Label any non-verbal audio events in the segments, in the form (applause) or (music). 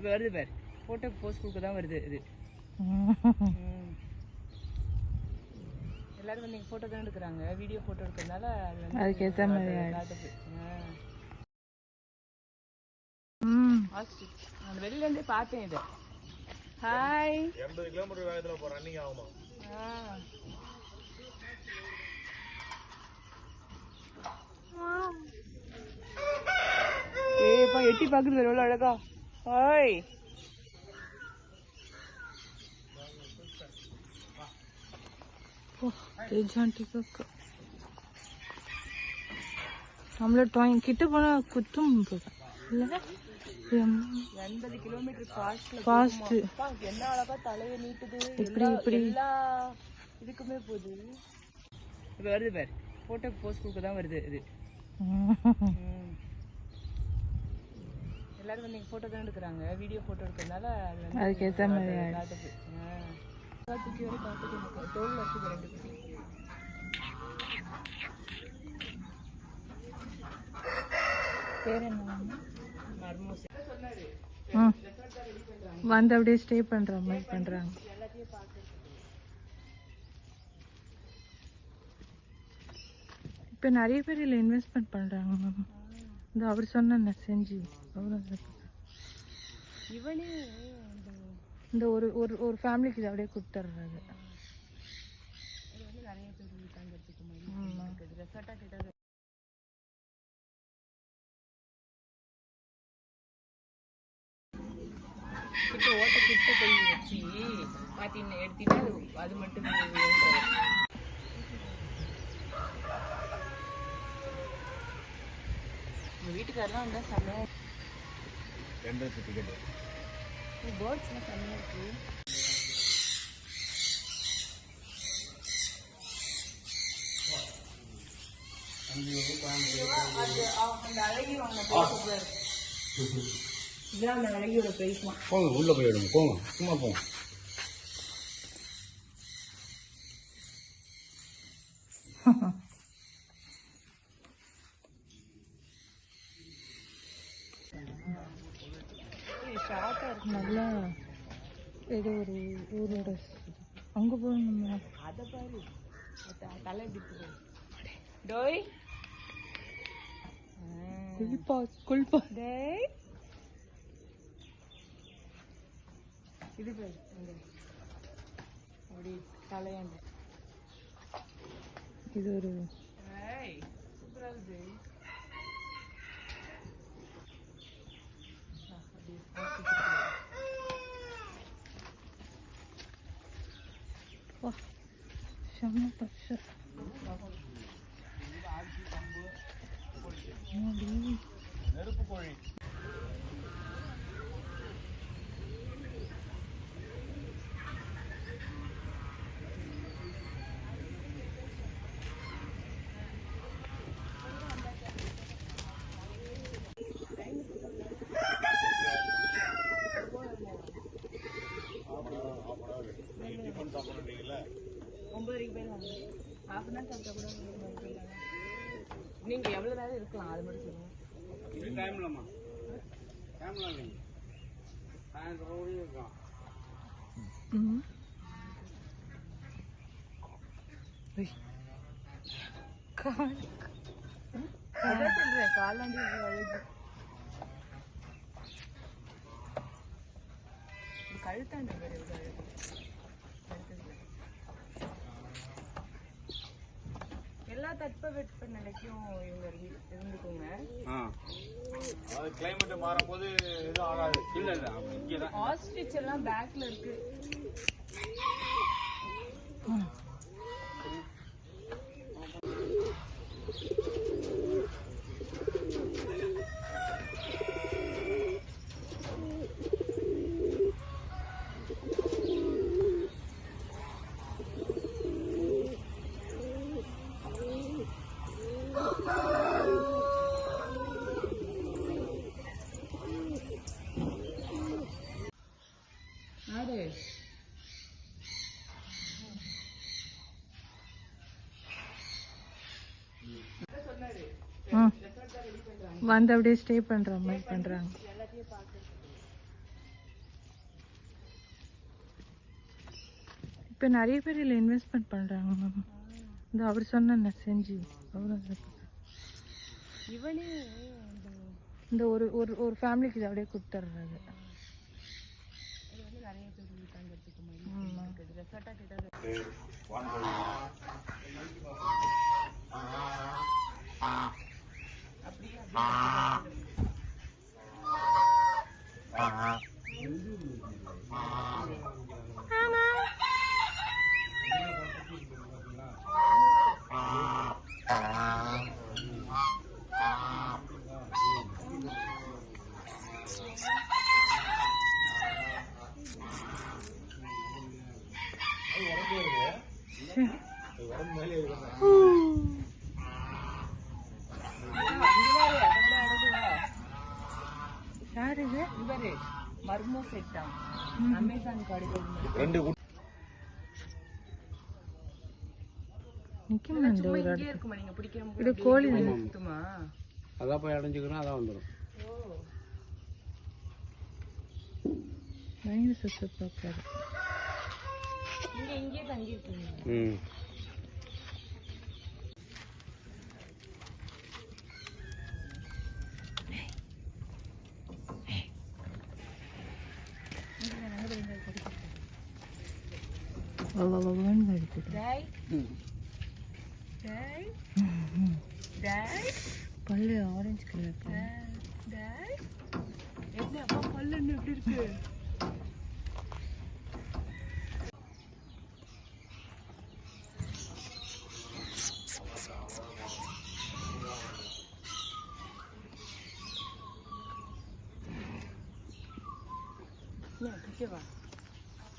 இப்போ வருது பார். Photo post கொடுக்க தான் வருது இது. எல்லாரும் வந்து ஃபோட்டோ தான் எடுக்கிறாங்க. வீடியோ ஃபோட்டோ எடுக்கிறதுனால அது வந்து அதுக்கேத்த மாதிரி. நான் வெளியில இருந்தே பார்த்தேன் இதை. ஹாய் எண்பது கிலோமீட்டர் வேகத்துல இப்போ ரன்னிங் ஆகுமா? ஏப்பா எட்டி பாக்குறது எவ்வளவு அழகா. ஹாய் எஜான்டிக்கு நம்மள டாயிங் கிட்ட போனா குத்தும் எண்பது கிலோமீட்டர் ஃபாஸ்ட் என்ன அழகா தலைய நீட்டுது இப்படி, இப்படி. இதுக்குமே போகுது வருது பார் ஃபோட்டோ போஸ்ட் கொடுக்க தான் வருது இது. எல்லாரும் வந்து ஃபோட்டோ தான் எடுக்கிறாங்க. வீடியோ ஃபோட்டோ எடுக்கிறதுனால அது வந்து அதுக்கேத்த மாதிரி. தூக்கி வரை எனக்கு தோல் வச்சுது ரெண்டு குட்டி பேர் என்ன வந்து அப்படியே ஸ்டே பண்ற மாதிரி பண்றாங்க. இப்ப நிறைய பேர் இதுல இன்வெஸ்ட்மெண்ட் பண்றாங்க. மேம் இந்த அவர் சொன்ன செஞ்சு. அவரும் இவனே இந்த ஒரு ஒரு ஒரு ஃபேமிலிக்கு இது அப்படியே கொடுத்துட்றாரு இது வந்து நிறைய பேர் தங்கறதுக்கு மாதிரி கிட்ட ஓட்ட கிட்ட போய் வச்சு பாத்தீங்கன்னா எடுத்தீங்கன்னா அது அது மட்டும் வீட்டுக்காரெல்லாம் வந்தா செம்மையா எண்பது டிக்கெட் பேர்ட்ஸ்லாம் செம்மையா இருக்கு அது அந்த அழகி வாங்க பேசுவார் இதான் அந்த அழகியோட பிரைஸ்மா போங்க உள்ள போயிடுங்க போங்க. சும்மா போங்க ஷார்ட்டா இருக்கு நல்லா ஏதோ ஒரு ஊரோட அங்க போகணுமா அதை பாரு த- தலை இப்படி. டோய். குளிப்பா குளிப்பா. டேய். இது பாரு அப்படி தலையாண்டு. இது ஒரு ஏய் செம்ம பச்சை நெருப்பு கோழி நீங்க எவ்வளவு நேரம் இருக்கலாம் அது மட்டும் சொல்லுங்க. டைம்லம்மா டைம்லாம் இல்லைங்க சாயந்தரம் வரையும் இருக்கான் ம். உய். கால். அதான் சொல்றேன் காலாண்டி இவ்வளவு அழகு இது கழுத்தாண்ட வேற எவ்வளவு அழகு கழுத்துக்கு பாரு. எல்லா தட்பவெட்ப நிலைக்கும் இவங்க இருந்து- இருந்துக்கோங்க. அது கிளைமேட் மாறும்போது எதுவும் ஆகாது. இல்லை இல்லை இங்கே தான் ஆஸ்ட்ரிச் எல்லாம் பேக்ல இருக்கு. வந்து அப்படியே ஸ்டே பண்ற மாதிரி பண்றாங்க. இப்போ நிறைய பேர் இதில் இன்வெஸ்ட்மெண்ட் பண்ணுறாங்க மேம் இந்த அவர் சொன்ன செஞ்சு அவ்வளோ இவனே இந்த ஒரு ஒரு ஒரு ஃபேமிலிக்கு இதை அப்படியே கொடுத்துட்றது நிறைய பேர் தங்கறதுக்கு மாதிரி ஆமா. இருக்குது ரெசார்ட்டாக கிட்ட அப்படியே யார் இது இவரு மர்மோ செட்டா அமேசான் காடு ரெண்டு நிற்க இந்த சும்மா ஒரு இங்கே இடத்துல இருக்குமா நீங்க பிடிக்காம இது கோழி சுத்தமா? அதான் போய் அடைஞ்சுக்கணும் அதான் வந்துடும் பயங்கர சுத்த பார்க்காரு நீங்க இங்கே தங்கி இருக்கீங்க ம் அவ்வளோன்னு எடுத்துக்கிறேன் டேய் டேய் டேய் பல்லு ஆரஞ்சு கலர் டேய் என்ன அப்பா பல்லு என்ன எப்படி இருக்கு என்ன,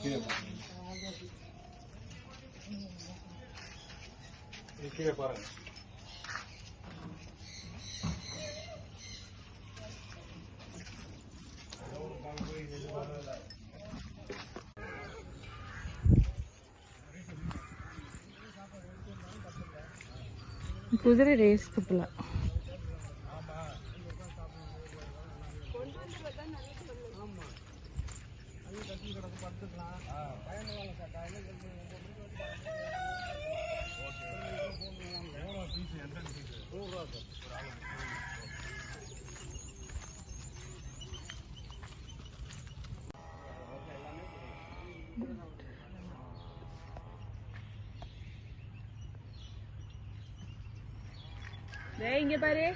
இன்னும் போய் விடுங்க இது நல்லா கீழே பாருங்க குதிரை ரேஸ்க்கு போகலாம் டேய் இங்க பாரு.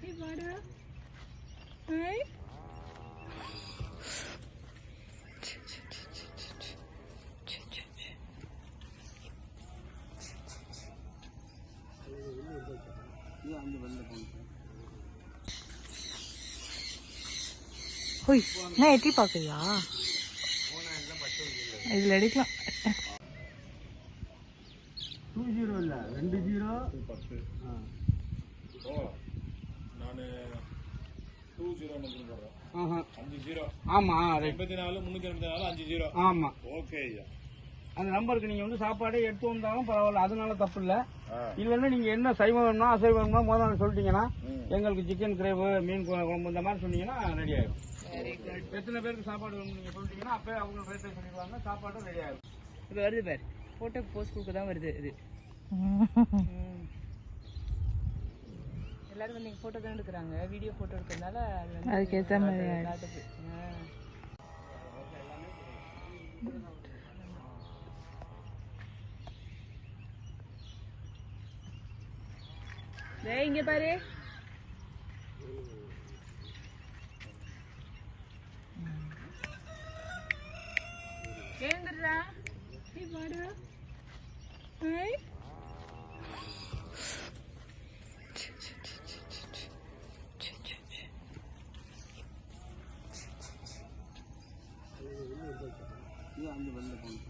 நீ பாடு ஏய் ஹோய் நான் எட்டி பார்க்குறியா இதில் எடுக்கலாம் டூ ஜீரோ இல்லை ரெண்டு ஜீரோ பத்து ஓ நான் டூ ஜீரோ அஞ்சு ஜீரோ. ஆமாம் ரைட் எண்பத்தி நாலு முந்நூற்றி எண்பத்தி நாலு அஞ்சு ஜீரோ. ஆமாம் ஓகே ஐயா. அந்த நம்பருக்கு நீங்கள் வந்து சாப்பாடே எடுத்து வந்தாலும் பரவாயில்ல அதனால தப்பு இல்லை இல்லைன்னா நீங்கள் என்ன சைவம் வேணுமா அசைவம் வேணுமா முதல்ல சொல்லிட்டீங்கன்னா. எங்களுக்கு சிக்கன் கிரேவு மீன் கு- குழம்பு இந்த மாதிரி சொன்னீங்கன்னா ரெடி ஆயிடும் வெரி குட் எத்தனை பேருக்கு சாப்பாடு வேணும் நீங்கள் சொல்லிட்டீங்கன்னா அப்போ அவங்க ரேட் சொல்லிடுவாங்க சாப்பாடும் ரெடி ஆயிடும் இது வருது பாரு. போட்டோக்கு போஸ்ட் கொடுக்க தான் வருது இது. (laughs) எல்லாரும் வந்து போட்டோ தான் எடுக்கிறாங்க வீடியோ போட்டோ எடுக்கிறதுனால அது அதுக்கேத்த மாதிரி. காட்டுது. இங்க பாரு அந்த வெளில போனோம்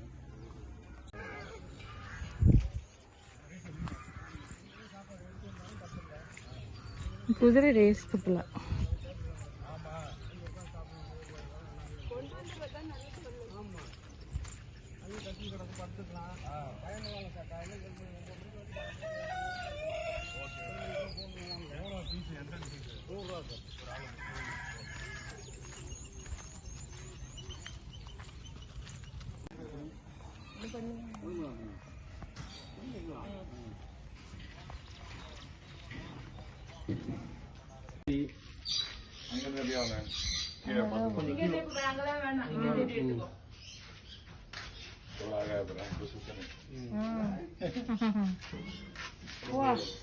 குதிரை ரேஸ்க்கு போகலாம்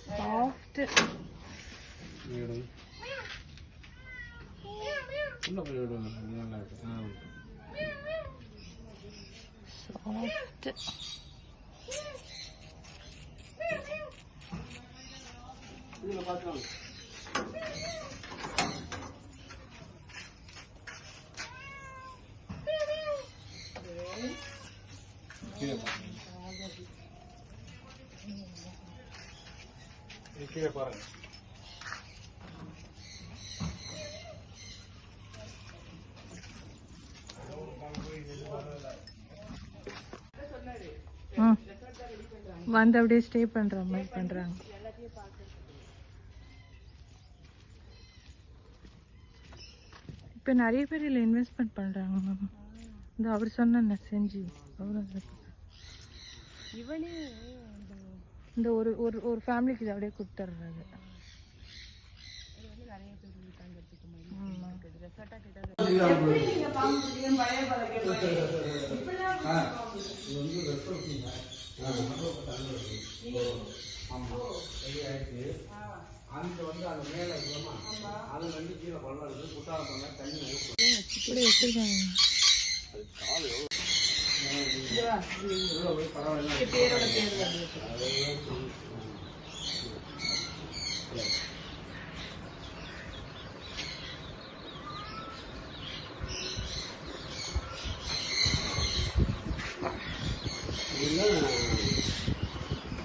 சாஃப்ட் உள்ள போய் விடுவாங்க நல்லா இருக்கு ஆ சாஃப்ட் இதுல பார்க்கலாம் கீழே பாருங்க இது கீழே பாருங்க ம் வந்து அப்படியே ஸ்டே பண்ற மாதிரி பண்றாங்க. இப்போ நிறைய பேர் இதில் இன்வெஸ்ட்மெண்ட் பண்ணுறாங்க மேம் இந்த அவர் சொன்ன செஞ்சு இவனே இந்த ஒரு ஒரு ஒரு ஃபேமிலிக்கு இது அப்படியே கொடுத்துட்றாரு நிறைய பேர் தங்கறதுக்கு அந்த வந்து அது மேலே இருக்குமா அது வந்து கீழே பள்ளம் குட்டாரம் பண்ண தண்ணி ஊற்றும் பரவாயில்ல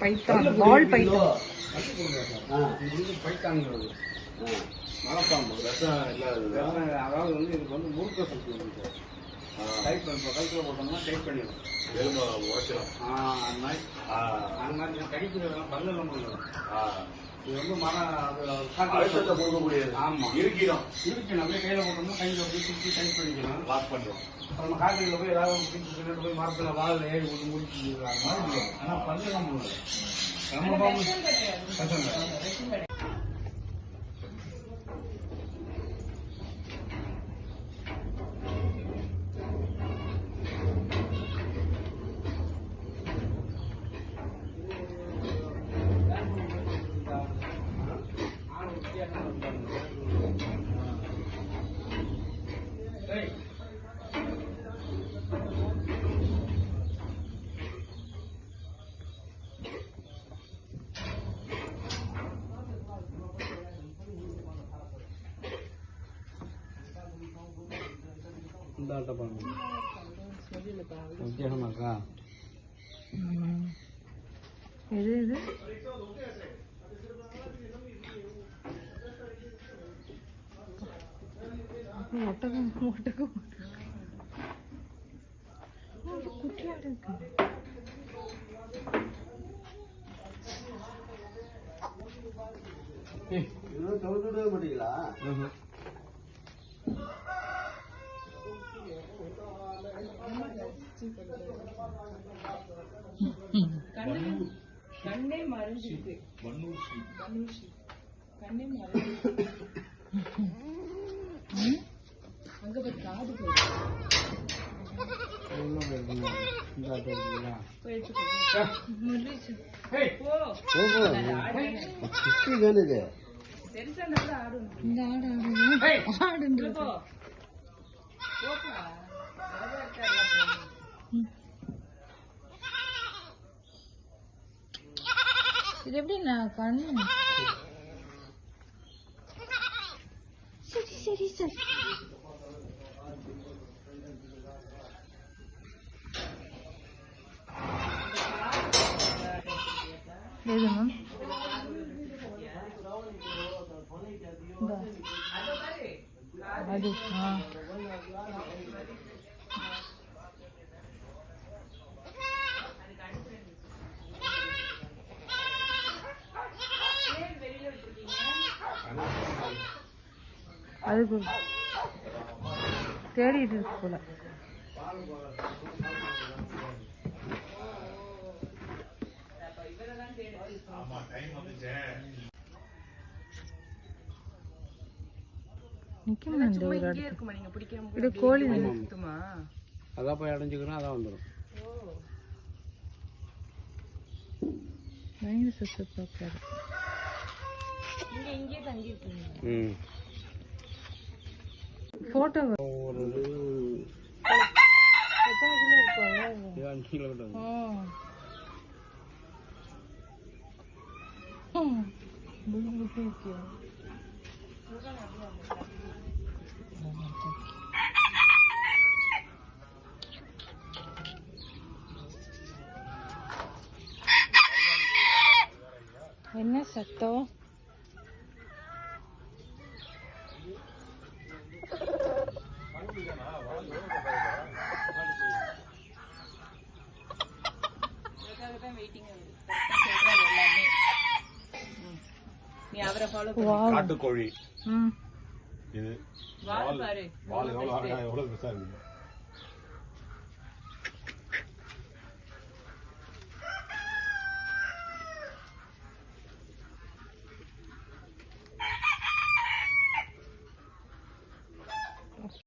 பைத்தான். பால் பைத்தான். இது பைத்தாங்கிறது மலைப்பாம்பு ரசம் இல்லாதது. அதாவது வந்து இதுக்கு வந்து முறுக்க சக்தி வந்து டைப் பண்ண கழுத்தில் போட்டோம்னா டைப் பண்ணிடும். எலும்பை உடைச்சிடும் அந்த மாதிரி. அந்த மாதிரி கடிக்கிறதெல்லாம் பல்லெல்லாம் பண்ணுவேன் ஆ. இது வந்து மரம் அது அழுத்தத்தை கொடுக்கக்கூடியது. ஆமா. இருக்கிடும் இருக்கு அப்படியே கையில போட்டோம்னா கையில அப்படியே சுற்றி டைப் பண்ணிக்கலாம். லாக் பண்ணிடும் நம்ம காட்டுல போய் ஏதாவது பிடிச்சி போய் மரத்துல வாழை ஏறி போட்டு முடிச்சு. ஆனா நம்ம பாம்பு கஷ்டம் இந்த ஆட்டை பாருங்க வித்தியாசமா இருக்கா ம். எது இது ஒட்டகம் ஒட்டகம் ஓ, இது குட்டியா இருக்கு மாட்டீங்களா கண்ணே மறைஞ்சிருக்கு. கண்ணூசி கண்ணே மறைஞ்சிருக்கு. அங்க போய் காது இந்த நல்லா ஆடும் ஆடு. ஆடு போப்பா அழகா இருக்காருல்ல பொண்ணு. இது எப்படி நான் கண்ணு சரி சரி சரி எது மேம் இந்தா. அது ஆ அது கொடு. தேடிட்டு இருக்கு போல நிக்க மாட்டேன் சும்மா ஒரு இங்கே இடத்துல. இருக்குமா நீங்க பிடிக்காம இது கோழி. சுத்தமா அதான் போய் அடைஞ்சிக்கணும் அதான் வந்துடும் பயங்கர சுத்து பார்க்காது நீங்க இங்கேயே தங்கி இருக்கீங்க ம் போட்டோ ஒரு எத்தனை கிலோ அஞ்சு. என்ன சத்தம் அதுக்காக தான் வெயிட்டிங் சொல்றாரு எல்லாமே ம். நீ அவரை ஃபாலோ வாவ் காட்டுக்கோழி. ம். இது வால் பாரு. வால் எவ்வளவு அழகா எவ்வளவு பெருசா இருக்கு.